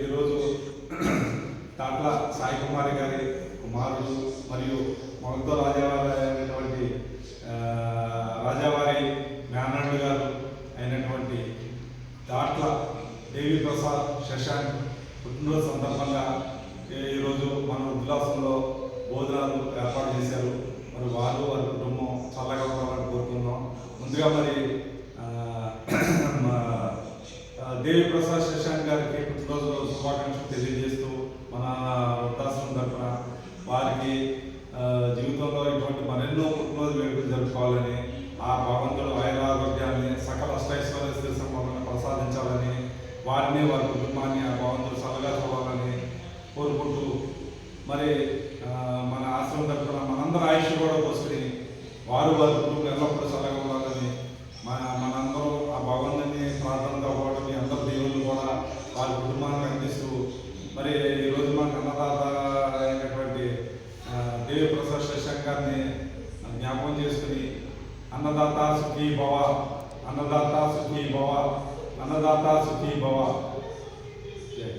ఈరోజు తాట్ల సాయి కుమారి గారి కుమారుడు మరియు మొదటితో రాజావారి అయినటువంటి రాజావారి మేనల్డ్ గారు అయినటువంటి దాట్ల దేవి ప్రసాద్ శశాంక్ పుట్టినరోజు సందర్భంగా ఈరోజు మన ఉల్లాసంలో భోజనాలు ఏర్పాటు చేశారు. మరి వారు వారి కుటుంబం చల్లగా ఉండాలని కోరుకుందాం ముందుగా మరి మా, దేవి ప్రసాద్ శశాంక్ గారికి పుట్టినరోజు జీవితంలో ఇటువంటి మరెన్నో పుట్టినరోజు వేడుకలు జరుపుకోవాలని ఆ భగవంతుడు ఆయురారోగ్యాన్ని సకల అష్టైశ్వర్య స్థితి ప్రసాదించాలని వారిని వారి కుటుంబాన్ని ఆ భగవంతుడు చల్లగా చూడాలని కోరుకుంటూ మరి మన ఆశ్రమం తరఫున మనందరి ఆయుష్ కూడా పోసుకుని వారు వారి కుటుంబం ఎల్లప్పుడూ చల్లగా ఉండాలని మన మనందరం ఆ భగవంతుని ప్రార్థనతో పాటు మీ అందరి దేవుళ్ళు కూడా వారి కుటుంబానికి అందిస్తూ మరి ఈరోజు మన అన్నదాత ఆ, దేవి ప్రసాద్ శశాంక్ గారిని జ్ఞాపకం చేసుకుని అన్నదాత సుఖీ భవ అన్నదాత సుఖీ భవ అన్నదాత సుఖీ భవ